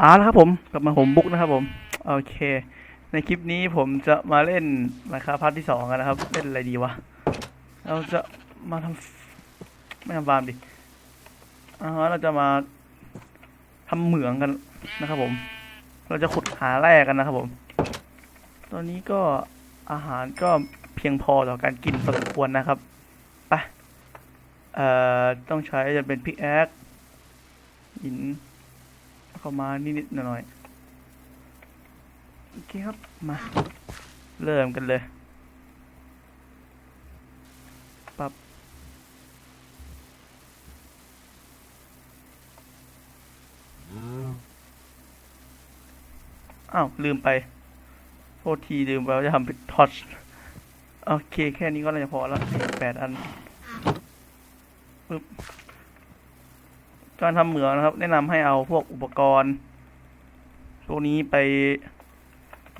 อ่าแล้วครับผมกลับมาผมบุ๊กนะครับ ผม โอเค ในคลิปนี้ผมจะมาเล่นนะครับพาร์ทที่สองกันนะครับ เล่นอะไรดีวะ เราจะมาทำไม่ทำฟาร์มดิอ่าเราจะมาทำเหมืองกันนะครับ ผม เราจะขุดหาแร่กันนะครับ ผม ตอนนี้ก็อาหารก็เพียงพอต่อการกินพอสมควรนะครับไปเอ่อต้องใช้จะเป็นพิกแอคหิน เข้ามานิดๆหน่อยๆโอเคครับมา เริ่มกันเลยปับอ้าวลืมไปโทษทีลืมไปว่าจะทำเป็นทอชโอเค แค่นี้ก็น่าจะพอแล้วแปดอันปึ๊บ การทำเหมืองนะครับ แนะนำให้เอาพวกอุปกรณ์พวกนี้ไป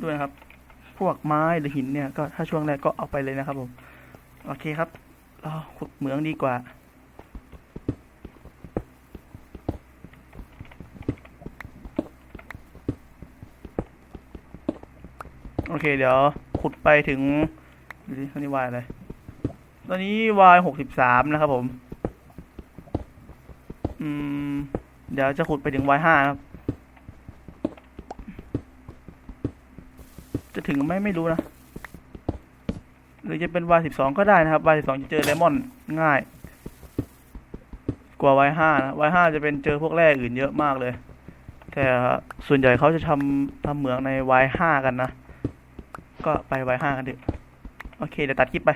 ด้วยนะครับ พวกไม้หรือหินเนี่ยก็ถ้าช่วงแรกก็เอาไปเลยนะครับผมโอเคครับเราขุดเหมืองดีกว่าโอเค เดี๋ยวขุดไปถึงดูดิตอนนี้วายอะไรตอนนี้วายหกสิบสามนะครับผม อืม เดี๋ยวจะขุดไปถึงวายห้าครับ จะถึงไหมไม่รู้นะ หรือจะเป็นวายสิบสองก็ได้นะครับวายสิบสองจะเจอเลมอนง่าย กว่าวายห้านะวายห้าจะเป็นเจอพวกแร่อื่นเยอะมากเลย แต่ส่วนใหญ่เขาจะทำทำเหมืองในวายห้ากันนะ ก็ไปวายห้ากันเถอะโอเคเดี๋ยวตัดคลิปไป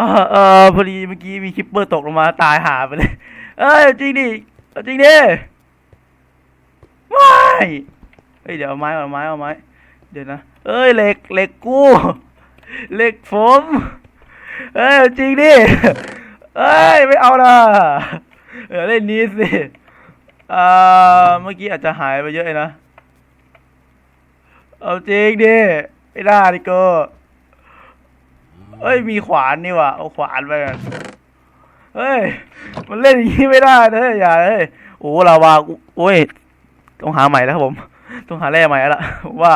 ออเออพอดีเมื่อกี้มีคิปเปอร์ตกลงมาตายหาไปเลย เอ้ยจริงดิจริงดิไม่เฮ้ยเดี๋ยวเอาไม้เอาไม้เอาไม้เดี๋ยวนะเอ้ยเหล็กเหล็กกู้เหล็กผมเอ้ยจริงดิเอ้ยไม่เอานะเออเล่นนี้สิอ่าเมื่อกี้อาจจะหายไปเยอะเลยนะเอาจริงดิไม่ได้ดิโก เอ้ยมีขวานนี่ว่ะเอาขวานไปกันเฮ้ย มันเล่นอย่างนี้ไม่ได้เนะอย่าเฮ้ยโอ้ลาวาโอ้ยต้องหาใหม่แล้วครับผม ต้องหาแร่ใหม่แล้วล่ะว่า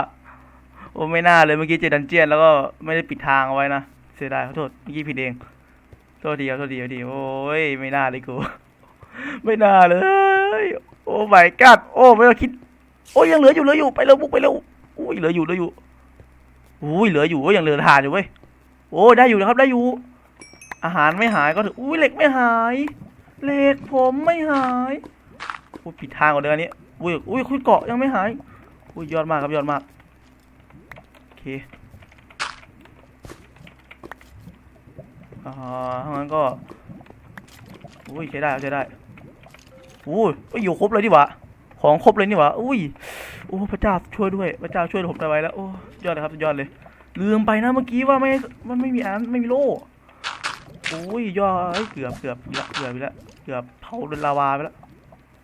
โอ้ไม่น่าเลยเมื่อกี้เจดันเจียนแล้วก็ไม่ได้ปิดทางเอาไว้นะเสียดายขอโทษเมื่อกี้ผิดเองโทษทีครับโทษทีโทษทีโอ้ยไม่น่าเลยกูไม่น่าเลย โอ้ไม่กัดโอ้ไม่ต้องคิด โอ้ยังเหลืออยู่เหลืออยู่ไปเร็วบุกไปเร็วอุ้ยเหลืออยู่เหลืออยู่อุ้ยเหลืออยู่ยังเหลือทานอยู่เว้ย โอ้ได้อยู่นะครับได้อยู่ อาหารไม่หายก็ถืออุ้ยเหล็กไม่หายเหล็กผมไม่หายอุ้ยผิดทางกว่าเดิมนนี้อุ้ยอุ้ยคุยเกาะยังไม่หายอุ้ยยอดมากครับยอดมากโอเคอ่าถ้างั้นก็อุ้ยใช้ได้ใช้ได้อุ้ยอุ้ยอยู่ครบเลยนี่หวะของครบเลยนี่หวะอุ้ย โอ้ พระเจ้าช่วยด้วย พระเจ้าช่วยผมได้ไว้แล้ว โอ้ ยอดเลยครับ ยอดเลย ลืมไปนะเมื่อกี้ว่าไม่ มันไม่มีอันไม่มีโล่โอ้ยย่อเอ้ยเกือบเกือบเกือบเกือบไปแล้วเกือบเผาโดนลาวาไปแล้ว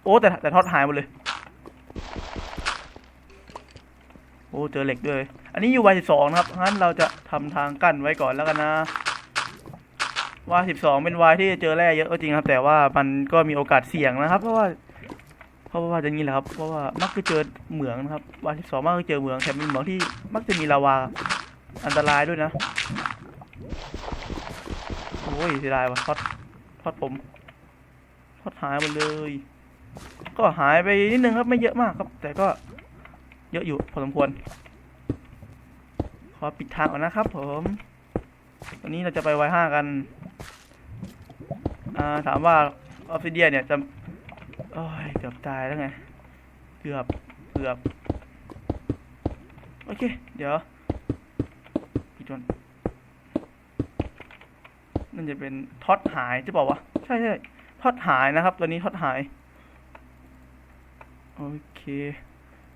โอ้แต่แต่ทอดหายหมดเลย โอ้เจอเหล็กด้วย อันนี้อยู่วายสิบสองนะครับงั้นเราจะทำทางกั้นไว้ก่อนแล้วกันนะวายสิบสองเป็นวายที่เจอแร่เยอะก็จริงครับ แต่ว่ามันก็มีโอกาสเสี่ยงนะครับ เพราะว่าเพราะว่าจะงี้แหละครับเพราะว่ามักจะเจอเหมืองนะครับวายสิบสองมักจะเจอเหมืองแถมเป็นเหมืองที่มักจะมีลาวา อันตรายด้วยนะ โอ้ยเสียดายว่ะทอดทอดผมทอดหายหมดเลย ก็หายไปนิดนึงครับไม่เยอะมากครับ แต่ก็เยอะอยู่พอสมควร ขอปิดทางก่อนนะครับ ผมตอนนี้เราจะไปไวห้ากัน อ่าถามว่าออฟฟิเดียเนี่ยจะโอ้ยเกือบตายแล้วไง เกือบ เกือบ โอเค เดี๋ยว จนนั่นจะเป็นท็อตหายจะบอกว่าใช่ใช่ท็อตหายนะครับ ตัวนี้ท็อตหาย โอเค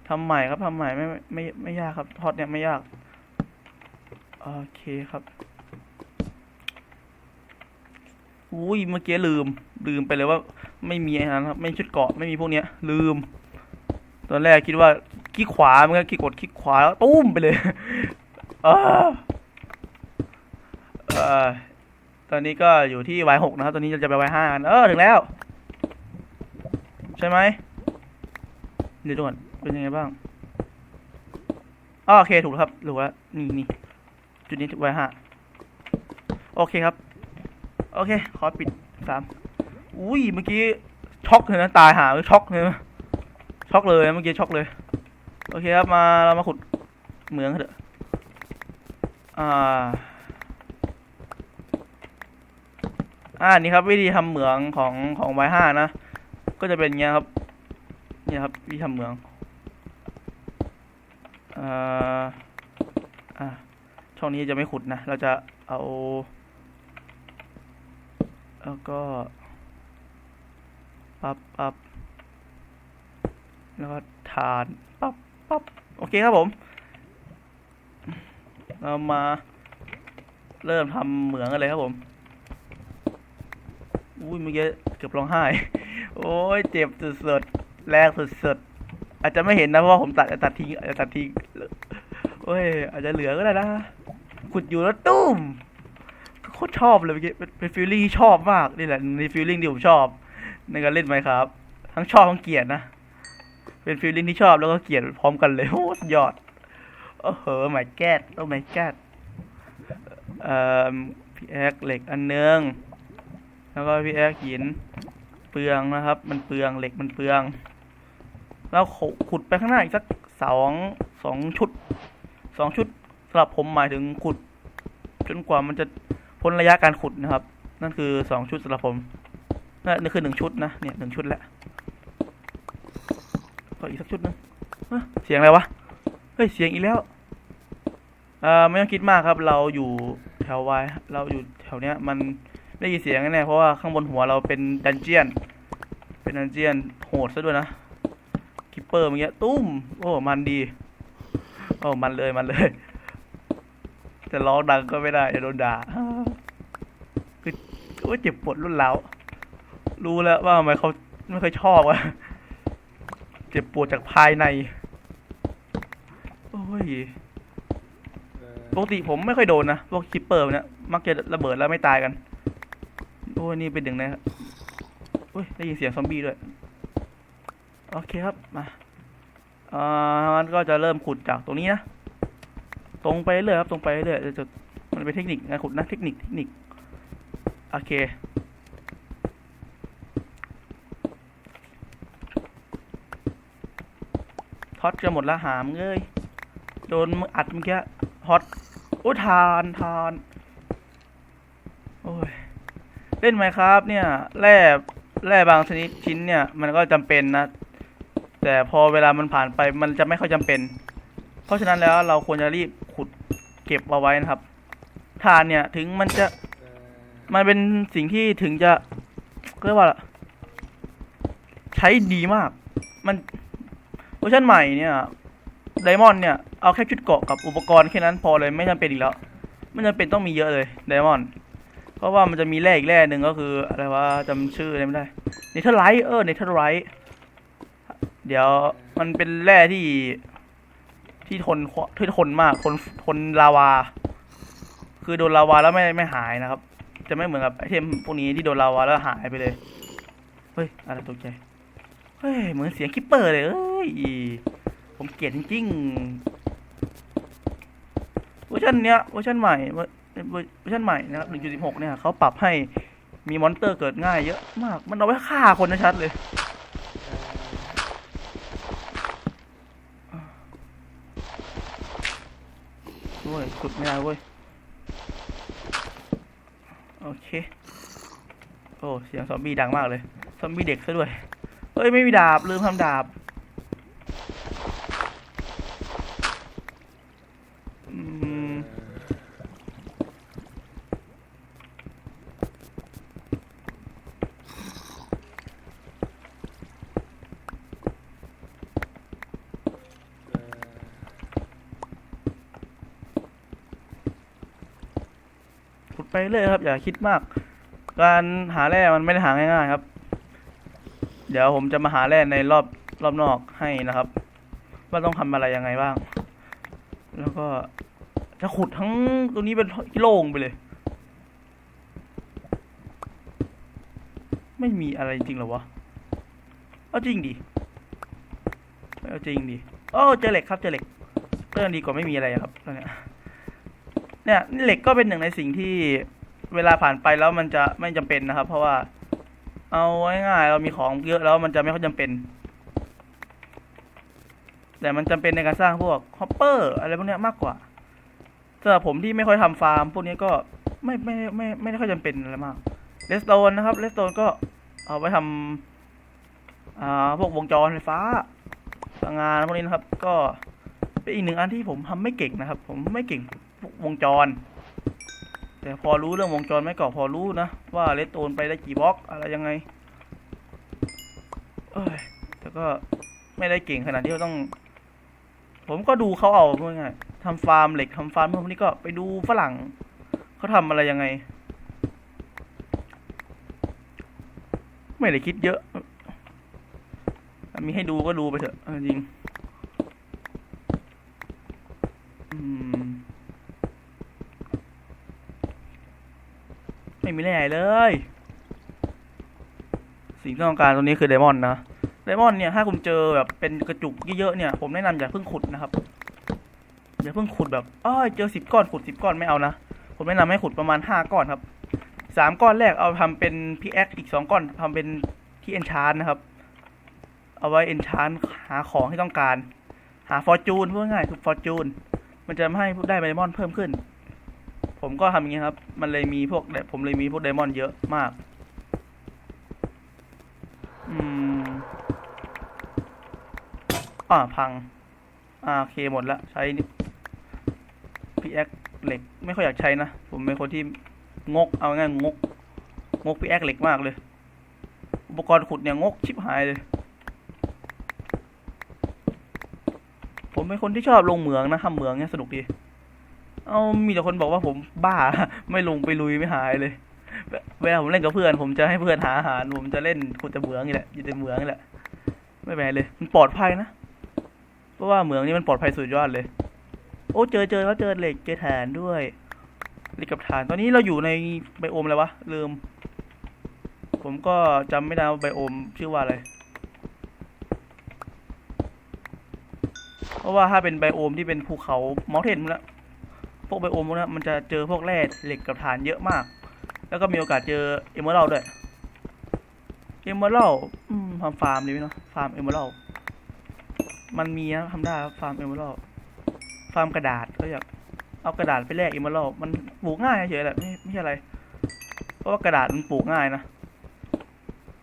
ทำใหม่ครับทำใหม่ไม่ไม่ไม่ยากครับท็อตเนี่ยไม่ยาก โอเคครับอุ้ยเมื่อกี้ลืม ลืมไปเลยว่า ไม่มีอันนั้นครับ ไม่ชุดเกาะไม่มีพวกเนี้ย ลืม ตอนแรกคิดว่าคลิกขวามันก็คลิกกดคลิกขวาตุ้มไปเลยออเออ ตอนนี้ก็อยู่ที่ Y6 นะครับ ตอนนี้จะไป Y5 กัน เออ ถึงแล้ว ใช่ไหมเดี๋ยวดูก่อนเป็นยังไงบ้างอ๋อโอเค ถูกแล้วครับ ถูกแล้ว นี่นี่จุดนี้ Y5 โอเคครับ โอเค ขอปิดสามอุ้ย เมื่อกี้ช็อกเลยนะ ตายหาช็อกเลยนะช็อกเลย เมื่อกี้ช็อกเลย โอเคครับ มา เรามาขุดเหมืองเถอะ อ่า อ่านี่ครับ วิธีทำเหมืองของของไวห้านะ ก็จะเป็นเงี้ยครับเนี่ยครับวิธีทำเหมืองอ่าอ่าช่องนี้จะไม่ขุดนะ เราจะเอา แล้วก็ปั๊บปั๊บแล้วก็ทานปั๊บปั๊บโอเคครับผม เรามาเริ่มทำเหมืองกันเลยครับผม อุ้ยเมื่อกี้เกือบร้องไห้ โอ้ยเจ็บสุดๆแรงสุดๆอาจจะไม่เห็นนะเพราะว่าผมตัดตัดทิ้งอาจจะตัดทิ้งโอ้ย อาจจะเหลือก็ได้นะขุดอยู่แล้วตุ้มโคตรชอบเลยเมื่อกี้เป็นฟีลลิ่งที่ชอบมากนี่แหละในฟีลลิ่งที่ผมชอบ ในการเล่นไหมครับ ทั้งชอบทั้งเกลียดนะเป็นฟีลลิ่งที่ชอบแล้วก็เกลียดพร้อมกันเลยโอ้สุดยอดโอ้โหไม่แก๊ดโอ้ไม่แก๊ดเอ่อพี่แอกเหล็กอันนึง แล้วก็พี่แอกหินเปลืองนะครับ มันเปลืองเหล็กมันเปลือง แล้วขุดไปข้างหน้าอีกสักสองสองชุดสองชุดสำหรับผมหมายถึงขุด จนกว่ามันจะพ้นระยะการขุดนะครับ นั่นคือสองชุดสำหรับผมนั่นคือหนึ่งชุดนะเนี่ยหนึ่งชุดแหล้วก็อีกสักชุดหนึงเฮ้ยเสียงอะไรวะเฮ้ยเสียงอีกแล้วเอ่อไม่ต้องคิดมากครับ เราอยู่แถววายเราอยู่แถวเนี้ยมัน ได้ยินเสียงแน่เพราะว่าข้างบนหัวเราเป็นดันเจียน เป็นดันเจียนโหดซะด้วยนะคิปเปอร์เมื่อกี้ตุ้ม โอ้ มันดี โอ้ มันเลยมันเลยจะร้องดังก็ไม่ได้จะโดนด่าคือโอ้เจ็บปวดรุ่นแล้วรู้แล้วว่าทำไมเขาไม่ค่อยชอบอะเจ็บปวดจากภายใน โอ้ยปกติผมไม่ค่อยโดนนะพวกคิปเปอร์เนี่ยมักจะระเบิดแล้วไม่ตายกัน อ้ยนี่เป็นหนึ่งนะครับโอ้ยได้ยินเสียงซอมบี้ด้วย โอเคครับ มาอ่ามันก็จะเริ่มขุดจากตรงนี้นะ ตรงไปเรื่อยครับ ตรงไปเรื่อยจะมันเป็นเทคนิคนะขุดนะเทคนิคเทคนิค โอเคท็อตจะหมดละหามเอ้ยโดนมึงอัดเมื่อกี้ฮอตโอ้ทานทาน เล่นไหมครับเนี่ยแร่แร่บางชนิดชิ้นเนี่ย มันก็จำเป็นนะ แต่พอเวลามันผ่านไปมันจะไม่ค่อยจำเป็น เพราะฉะนั้นแล้วเราควรจะรีบขุดเก็บเอาไว้นะครับทานเนี่ยถึงมันจะมันเป็นสิ่งที่ถึงจะเรียกว่าใช้ดีมาก มันเวอร์ชันใหม่เนี่ยไดมอนด์เนี่ยเอาแค่ชุดเกราะกับอุปกรณ์แค่นั้นพอเลยไม่จำเป็นอีกแล้ว ไม่จำเป็นต้องมีเยอะเลยไดมอนด์ ราะว่ามันจะมีแร่อีกแร่หนึ่งก็คืออะไรว่าจำชื่ออะไรไม่ได้เนเธอร์ไลท์เออเนเธอร์ไลท์เดี๋ยวมันเป็นแร่ที่ที่ทนที่ทนมากทนทนลาวา คือโดนลาวาแล้วไม่ไม่หายนะครับ จะไม่เหมือนกับไอเทมพวกนี้ที่โดนลาวาแล้วหายไปเลยเฮ้ยอะไรตกใจเฮ้ยเหมือนเสียงคิปเปอร์เลยเอ้ยผมเกลียดจริงๆเวอร์ชันเนี้ยเวอร์ชันใหม่ เวอร์ชันใหม่นะครับ1.16 เนี่ยเขาปรับให้มีมอนเตอร์เกิดง่ายเยอะมาก มันเอาไว้ฆ่าคนนะชัดเลย โว้ยขุดไม่ได้เว้ย โอเค โอ้ เสียงซอมบี้ดังมากเลย ซอมบี้เด็กซะด้วย เฮ้ย ไม่มีดาบ ลืมทำดาบ อืม ขุดไป เรื่อยครับ อย่าคิดมาก การหาแร่มันไม่ได้หาง่ายๆครับ เดี๋ยวผมจะมาหาแร่ในรอบรอบนอกให้นะครับ ว่าต้องทำอะไรยังไงบ้าง แล้วก็จะขุดทั้งตรงนี้เป็นโล่งไปเลย ไม่มีอะไรจริงเหรอวะเอาจริงดิเอาจริงดิโอ้เจอเหล็กครับเจอเหล็กเรื่องดีกว่าไม่มีอะไรครับตอนเนี้ยเนี่ยเหล็กก็เป็นหนึ่งในสิ่งที่ เวลาผ่านไปแล้วมันจะไม่จำเป็นนะครับ เพราะว่า เอาง่ายๆเรามีของเยอะแล้วมันจะไม่ค่อยจำเป็น แต่มันจำเป็นในการสร้างพวกฮอปเปอร์อะไรพวกนี้มากกว่าสำหรับผมที่ไม่ค่อยทำฟาร์ม พวกนี้ก็ไม่ไม่ไม่ไม่ได้ค่อยจำเป็นอะไรมากเลสโตนนะครับเลสโตนก็เอาไปทำอ่าพวกวงจรไฟฟ้าพลังงานพวกนี้นะครับ ก็เป็นอีกหนึ่งอันที่ผมทำไม่เก่งนะครับ ผมไม่เก่งวงจร แต่พอรู้เรื่องวงจรไม่ก็พอรู้นะ ว่าเลสโตนไปได้กี่บล็อกอะไรยังไงเอ้ยแต่ก็ไม่ได้เก่งขนาดที่เราต้อง ผมก็ดูเขาเอาพูดง่ายๆทำฟาร์มเหล็กทำฟาร์มพวกนี้ก็ไปดูฝรั่งเขาทำอะไรยังไง ไม่ได้คิดเยอะ มีให้ดูก็ดูไปเถอะจริงอืมไม่มีแร่เลย สิ่งที่ต้องการตรงนี้คือไดมอนด์นะไดมอนด์เนี่ยถ้าคุณเจอแบบเป็นกระจุกเยอะๆเนี่ย ผมแนะนำอย่าเพิ่งขุดนะครับอย่าเพิ่งขุดแบบอ้อเจอสิบก้อนขุดสิบก้อนไม่เอานะผมแนะนำให้ขุดประมาณห้าก้อนครับสามก้อนแรกเอาทำเป็นพีแอคอีกสองก้อนทำเป็นที่เอนชานนะครับ เอาไว้เอนชานหาของที่ต้องการ หาฟอร์จูนพูดง่ายคือฟอร์จูนมันจะให้ได้ไดมอนด์เพิ่มขึ้น ผมก็ทำอย่างนี้ครับ มันเลยมีพวกผมเลยมีพวกไดมอนด์เยอะมาก อืม อ่าพัง อ่าโอเคหมดละใช้พีแอคเหล็ก ไม่ค่อยอยากใช้นะ ผมเป็นคนที่งก เอาง่ายงก งกพีแอคเหล็กมากเลย อุปกรณ์ขุดเนี่ยงกชิบหายเลย ผมเป็นคนที่ชอบลงเหมืองนะทำเหมืองเนี่ยสนุกดี เอามีแต่คนบอกว่าผมบ้า ไม่ลงไปลุยไม่หายเลย เวลาผมเล่นกับเพื่อน ผมจะให้เพื่อนหาอาหาร ผมจะเล่นขุดแต่เหมืองนี่แหละอยู่แต่เหมืองนี่แหละ ไม่แปลเลย มันปลอดภัยนะ เพราะว่าเหมืองนี่มันปลอดภัยสุดยอดเลย โอ้เจอเจอแล้วเจอเหล็กเจอฐานด้วยเหล็กกับฐาน ตอนนี้เราอยู่ในไบโอมอะไรวะลืม ผมก็จำไม่ได้ว่าไบโอมชื่อว่าอะไรเพราะว่าถ้าเป็นไบโอมที่เป็นภูเขาเมอเทนพวกนั้น พวกไบโอมพวกนั้มันจะเจอพวกแร่เหล็กกับฐานเยอะมาก แล้วก็มีโอกาสเจอเอเมอรัลด้วยเอเมอรัลอืมทำฟาร์มดีไหมเนาะฟาร์มเอเมอรัลมันมีนะทำได้ฟาร์มเอเมอรัลฟาร์มกระดาษก็อยากเอากระดาษไปแลกเอเมอรัลมันปลูกง่ายเฉยๆแหละไม่ไม่ใช่อะไร เพราะว่ากระดาษมันปลูกง่ายนะ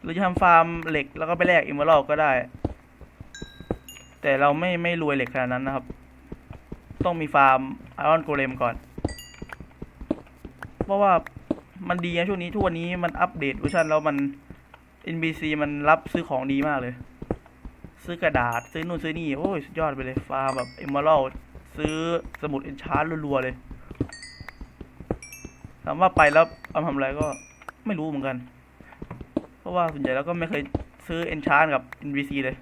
หรือจะทำฟาร์มเหล็กแล้วก็ไปแลกเอเมอรัลก็ได้ แต่เราไม่ไม่รวยเหล็กขนาดนั้นนะครับ ต้องมีฟาร์ม อรอนโกเลมก่อน เพราะว่ามันดีนะช่วงนี้ ทุกวันนี้มันอัปเดตเวอร์ชันแล้วมัน NBC มันรับซื้อของดีมากเลย ซื้อกระดาษ ซื้อนู่นซื้อนี่ โอ้ย สุดยอดไปเลย ฟาร์มแบบเอมเมอรัลซื้อสมุดเอนชาร์ดรัวๆเลยถามว่าไปแล้วเอาทำอะไรก็ไม่รู้เหมือนกัน เพราะว่าส่วนใหญ่แล้วก็ไม่เคยซื้อเอนชาร์ดกับ NBC เลย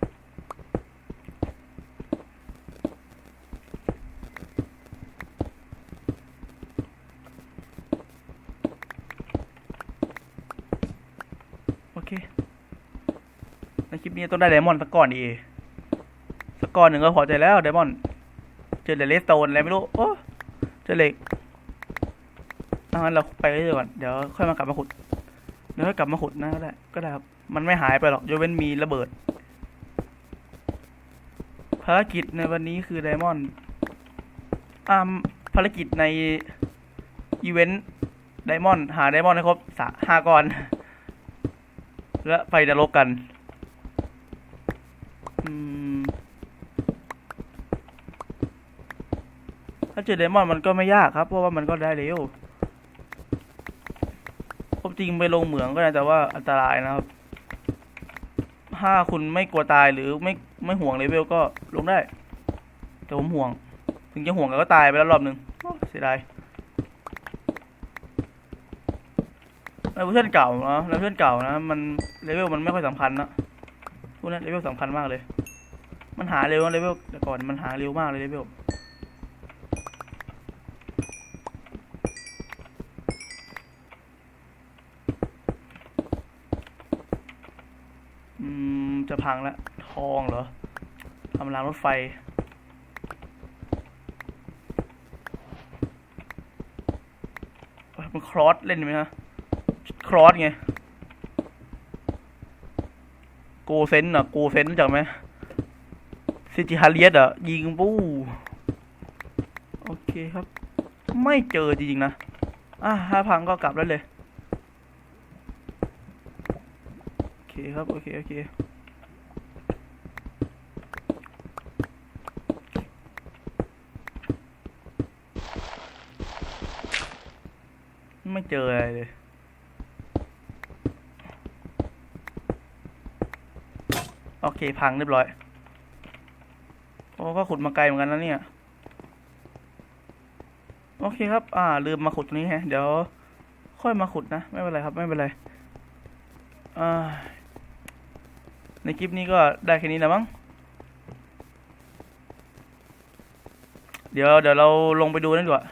โอเค ในค ลิปนี้ต้องได้ไดมอนด์สักก้อนดีสักก้อนหนึ่งก็พอใจแล้วไดมอนด์เจอแต่เลสโตนอะไรไม่รู้โอ้เจอเหล็กเอางั้นเราไปเรื่อยก่อนเดี๋ยวค่อยมากลับมาขุดเดี๋ยวค่อยกลับมาขุดนะก็ได้ก็ได้ครับมันไม่หายไปหรอกยกเว้นมีระเบิดภารกิจในวันนี้คือไดมอนด์อ่าภารกิจในอีเวนต์ไดมอนด์หาไดมอนด์ให้ครบสห้าก้อน และไปนรกกัน ถ้าเจอเดมอนมันก็ไม่ยากครับ เพราะว่ามันก็ได้เร็วความจริงไปลงเหมืองก็ได้แต่ว่าอันตรายนะครับ ถ้าคุณไม่กลัวตายหรือไม่ไม่ห่วงเลเวลก็ลงได้ แต่ผมห่วง ถึงจะห่วงก็ตายไปแล้วรอบหนึ่งเสียดายในเวอร์ชันเก่าเนาะในเวอร์ชันเก่านะ มันเลเวลมันไม่ค่อยสำคัญนะพวกนั้นเลเวลสำคัญมากเลย มันหาเร็วเลเวลแต่ก่อนมันหาเร็วมากเลยเลเวลจะพังแล้วทองเหรอทำรางรถไฟมันครอสเล่นไหมฮะครอสไงโกเซนอะโกเซนจักไหม ซิจิฮาเลียสอะยิงปู้โอเคครับ ไม่เจอจริงๆนะ อะถ้าพังก็กลับแล้วเลย โอเคครับ โอเค โอเค ไม่เจออะไรเลยโอเค พังเรียบร้อย โอ้ก็ขุดมาไกลเหมือนกันนะเนี่ย โอเคครับ อ่า ลืมมาขุดตรงนี้ฮะ เดี๋ยว ค่อยมาขุดนะ ไม่เป็นไรครับ ไม่เป็นไรอ่าในคลิปนี้ก็ได้แค่นี้นะมั้ง เดี๋ยวเดี๋ยวเราลงไปดูนั่นดีกว่า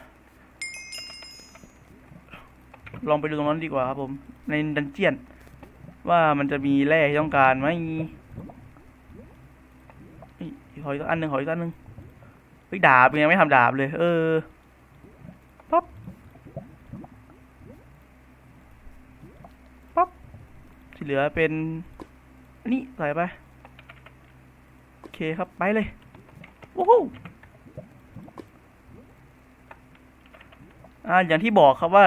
ลองไปดูตรงนั้นดีกว่าครับผม ในดันเจียน ว่ามันจะมีแร่ที่ต้องการไหม ขออีกอันหนึ่งขออีกอันหนึ่งเฮ้ยดาบยังไม่ทำดาบเลย เออปั๊บปั๊บที่เหลือเป็นนนี้ใส่ไปโอเคครับไปเลยวู้ฮู้อ่าอย่างที่บอกครับว่า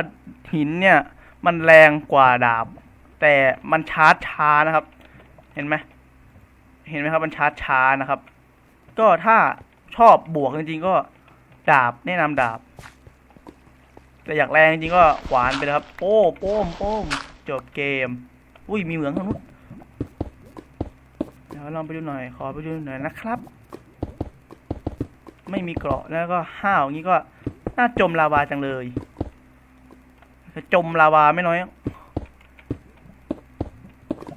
หินเนี่ย มันแรงกว่าดาบ แต่มันชาร์จช้านะครับ เห็นไหมเห็นไหมครับมันชาร์จช้านะครับ ก็ถ้าชอบบวกจริงๆก็ดาบแนะนำดาบ แต่อยากแรงจริงๆก็ขวานไปเลยครับ โป้โป้มโป้มจบเกม อุ้ยมีเหมืองทางนู้นเดี๋ยวลองไปดูหน่อย ขอไปดูหน่อยนะครับ ไม่มีเกราะแล้วก็ห้าวอย่างนี้ก็น่าจมลาวาจังเลยจะจมลาวาไม่น้อย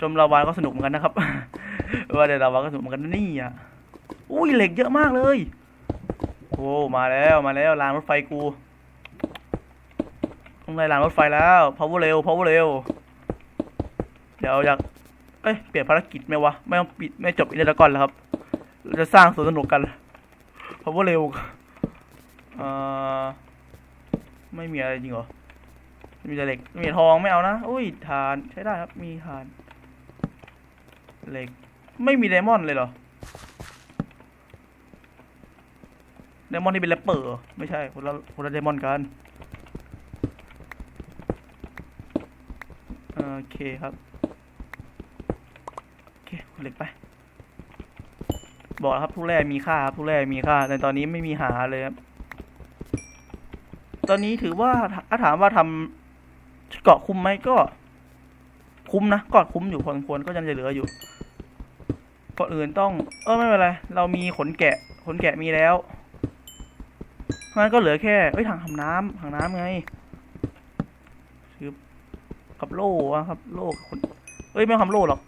จมลาวาก็สนุกเหมือนกันนะครับ ว่าแต่ลาวาก็สนุกเหมือนกันนี่อะ อุ้ยเหล็กเยอะมากเลยโอ้มาแล้วมาแล้วรางรถไฟกูต้องได้รางรถไฟแล้ว power เร็ว power เร็วเดี๋ยวอยากเอ้ยเปลี่ยนภารกิจไหมวะไม่ต้องปิดไม่จบอินเตอร์ก่อนแล้วครับเราจะสร้างสวนสนุกกัน power เร็วเอ่อไม่มีอะไรจริงเหรอมีแต่เหล็กมีทองไม่เอานะอุ้ยฐานใช้ได้ครับมีฐานเหล็กไม่มีไดมอนด์เลยเหรอ ไดมอนด์ที่เป็นแรปเปอร์ไม่ใช่คนละคนละไดมอนกันโอเคครับโอเคเหล็กไป บอกครับทุกแร่มีค่าครับทุกแร่มีค่า แต่ตอนนี้ไม่มีหาเลยครับ ตอนนี้ถือว่าถ้าถามว่าทำเกาะคุ้มไหมก็ คุ้มนะเกาะคุ้มอยู่พอสมควรก็ยังจะเหลืออยู่ก่อนอื่นต้อง เออไม่เป็นไร เรามีขนแกะ ขนแกะมีแล้ว งั้นก็เหลือแค่เอ้ยถังทำน้ำถังน้ำไงคือกับโล่อะครับ โล่กับคนเอ้ยไม่ทำโล่หรอก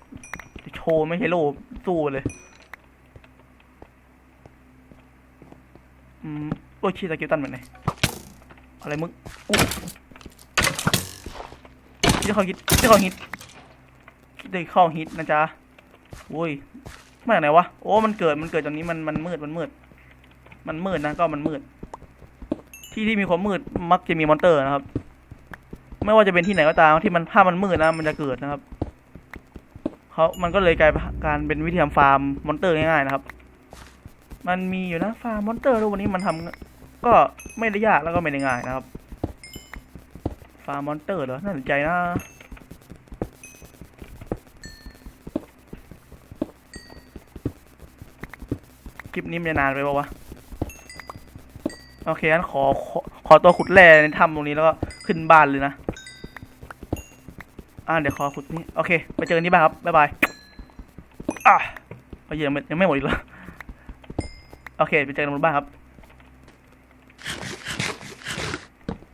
โชว์ไม่ใช่โล่สู้เลยอืมโอ้ยชีสกิลตันเหมือนไงอะไรมึงอู้ที่เขาฮิตที่เขาฮิตที่เขาฮิตนะจ๊ะโอ้ยมาจากไหนวะ โอ้ มันเกิด มันเกิดตรงนี้ มัน มันมืด มันมืด มันมืดนะ ก็มันมืด ที่ที่มีความมืดมักจะมีมอนเตอร์นะครับ ไม่ว่าจะเป็นที่ไหนก็ตามที่มันถ้ามันมืดนะมันจะเกิดนะครับเขามันก็เลยกลายเป็นการเป็นวิธีทำฟาร์มมอนเตอร์ง่ายๆนะครับ มันมีอยู่นะฟาร์มมอนเตอร์ทุกวันนี้มันทำก็ไม่ได้ยากแล้วก็ไม่ได้ง่ายนะครับ ฟาร์มมอนเตอร์เหรอน่าสนใจนะคลิปนี้มันจะนานไปปะวะ โอเคงั้นขอขอขอตัวขุดแร่ในถ้ำตรงนี้แล้วก็ขึ้นบ้านเลยนะ อ่าเดี๋ยวขอขุดนี่โอเค ไปเจอกันที่บ้านครับ บ๊ายบายอะไปยังไม่ยังไม่หมดอีกเหรอโอเค ไปเจอกันบนบ้านครับ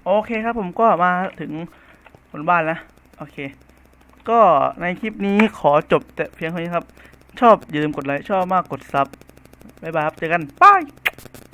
โอเคครับผมก็มาถึงบนบ้านแล้วโอเค ก็ในคลิปนี้ขอจบแต่เพียงเท่านี้ครับ ชอบอย่าลืมกดไลค์ชอบมากกดซับบ๊ายบายครับเจอกันบาย